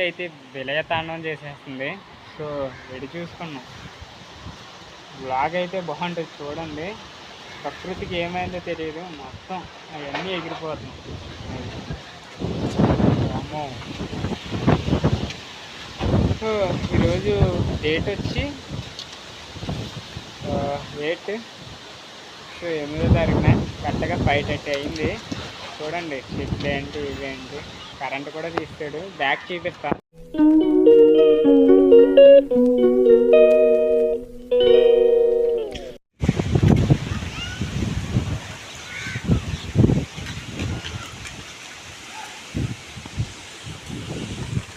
ప్రకృతి అయితే విలయతాండం చేసేస్తుంది. సో వెడి చూసుకున్నాం. బ్లాగ్ అయితే బాగుంటుంది చూడండి. ప్రకృతికి ఏమైందో తెలియదు. మొత్తం అవన్నీ ఎగిరిపోతున్నాయి. అమ్మో. సో ఈరోజు డేట్ వచ్చి డేట్ సో ఎనిమిదో తారీఖున. కరెక్ట్గా ఫైవ్ థర్టీ అయింది. చూడండి చెట్లు ఏంటి ఇవేంటి కరెంట్ కూడా తీస్తాడు బ్యాక్ చూపిస్తా.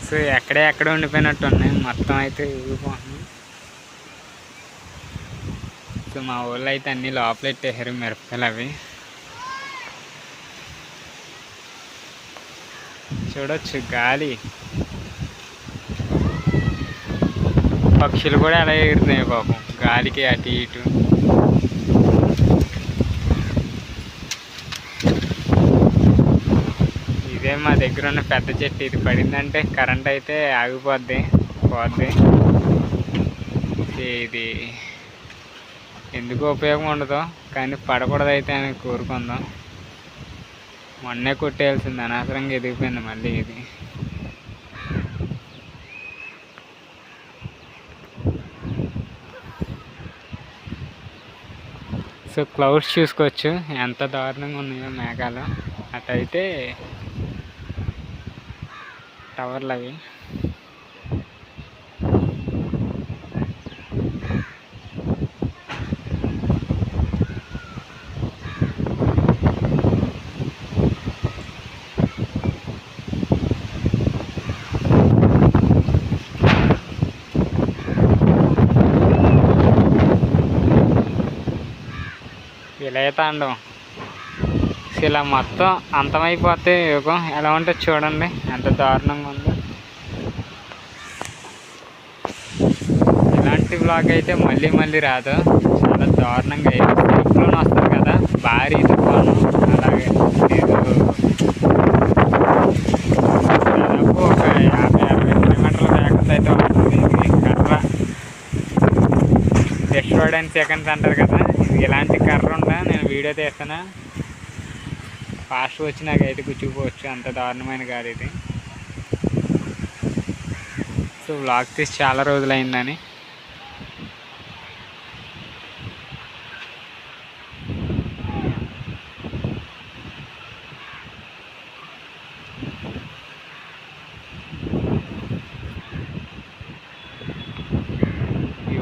సో ఎక్కడే ఎక్కడ ఉండిపోయినట్టు ఉన్నాయి మొత్తం అయితే ఊగిపోతున్నాం సో మా ఊళ్ళో అయితే అన్ని లోపల పెట్టేశారు మిరపకాయలు అవి. చూడొచ్చు గాలి. పక్షులు కూడా అలా ఎగురుతున్నాయి పాపం. గాలికి అటు ఇటు. ఇదే మా దగ్గర ఉన్న పెద్ద చెట్టు. ఇది పడిందంటే కరెంట్ అయితే ఆగిపోద్ది పోద్ది. ఇది ఎందుకు ఉపయోగం ఉండదు కానీ పడకూడదు అయితే అని కోరుకుందాం. మొన్నే కొట్టేయాల్సింది అనవసరంగా ఎదిగిపోయింది మళ్ళీ ఇది. సో క్లౌడ్స్ చూసుకోవచ్చు ఎంత దారుణంగా ఉన్నాయో మేఘాలు. అటైతే టవర్లు అవి. విలయ శిల ఇలా మొత్తం అంతమైపోతే యుగం ఎలా ఉంటుంది చూడండి. ఎంత దారుణంగా ఉందో. ఇలాంటి బ్లాగ్ అయితే మళ్ళీ మళ్ళీ రాదు. చాలా దారుణంగా. ఎప్పుడూ వస్తుంది కదా. భారీ తుఫాను అలాగే ఏదో దాదాపు ఒక యాభై అరవై కిలోమీటర్ల వేగంతో అయితే వస్తుంది ఇది కర్ర డిస్ట్రాయిడ్ అండ్ సెకండ్స్ అంటారు కదా. ఇది ఇలాంటి కర్ర ఉందా? నేను వీడియో తీస్తాను ఫాస్ట్ వచ్చి నాకైతే గుచ్చుకుపోవచ్చు. అంత దారుణమైన కాదు ఇది. సో వ్లాగ్ తీసి చాలా రోజులు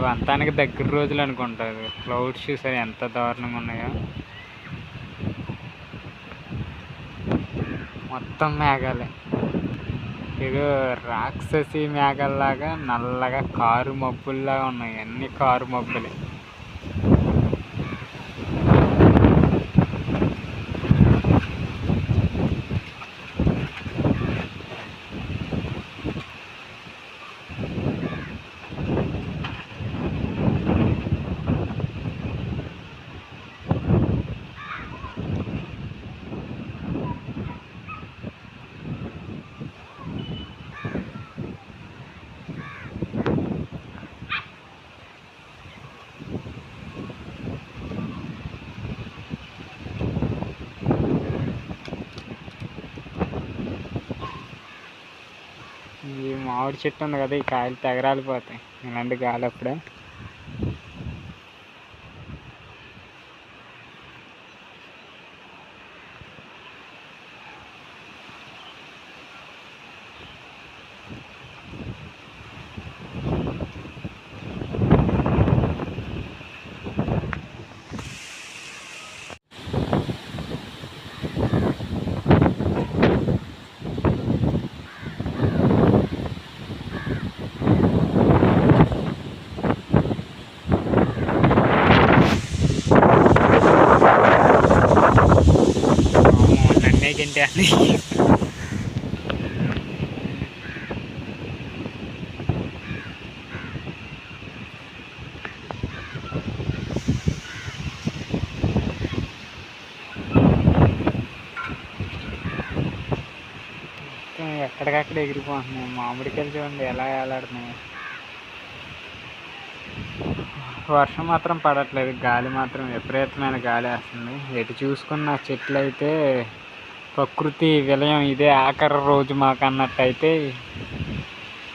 ఇవి అంతానికి దగ్గర రోజులు అనుకుంటారు క్లౌడ్స్ చూసారు ఎంత దారుణంగా ఉన్నాయో. మొత్తం మేఘాలే. ఏదో రాక్షసి మేఘాల్లాగా నల్లగా కారు మబ్బుల్లాగా ఉన్నాయి. అన్ని కారు మబ్బులే ఈ మామిడి చెట్టు ఉంది కదా ఈ కాయలు తెగరాలిపోతాయి. ఇలాంటి గాలి అప్పుడే అమ్మో, నన్నే అని ఎక్కడికక్కడ ఎగిరిపోతున్నాయి. మామిడికాయలు చూడండి ఎలా వేలాడుతున్నాయి వర్షం మాత్రం పడట్లేదు. గాలి మాత్రం విపరీతమైన గాలి వేస్తుంది. ఎటు చూసుకున్న చెట్లు అయితే ప్రకృతి విలయం ఇదే ఆఖరి రోజు మాకు అన్నట్టయితే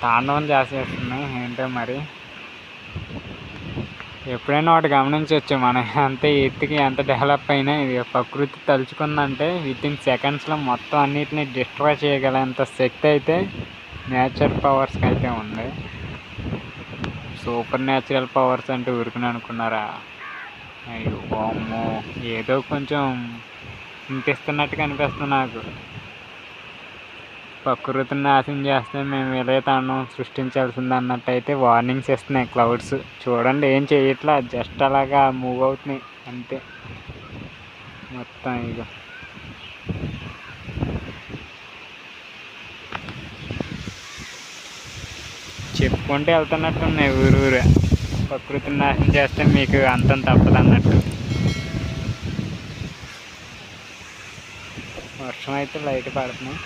తాండవం చేసేస్తున్నాయి ఏంటో మరి? ఎప్పుడైనా వాటి గమనించవచ్చు మనం ఎంత ఎత్తుకి ఎంత డెవలప్ అయినా ఇది ప్రకృతి తలుచుకుందంటే విత్ ఇన్ సెకండ్స్లో మొత్తం అన్నిటిని డిస్ట్రాయ్ చేయగలంత శక్తి అయితే నేచర్ పవర్స్కి అయితే ఉంది. సూపర్ న్యాచురల్ పవర్స్ అంటే ఊరుకుని అనుకున్నారా? అయ్యో వామ్మో. ఏదో కొంచెం ఇంటిస్తున్నట్టుగా అనిపిస్తుంది నాకు. ప్రకృతిని నాశనం చేస్తే మేము ఇలా తాండం సృష్టించాల్సింది అన్నట్టు అయితే వార్నింగ్స్ ఇస్తున్నాయి క్లౌడ్స్ చూడండి ఏం చేయట్లా? జస్ట్ అలాగా మూవ్ అవుతున్నాయి అంతే. మొత్తం ఇక చెప్పుకుంటే వెళ్తున్నట్టున్నాయి ఊరు ఊరు. ప్రకృతిని నాశనం చేస్తే మీకు అంతం తప్పదు అన్నట్టు వర్షం అయితే లైట్ పడుతున్నాయి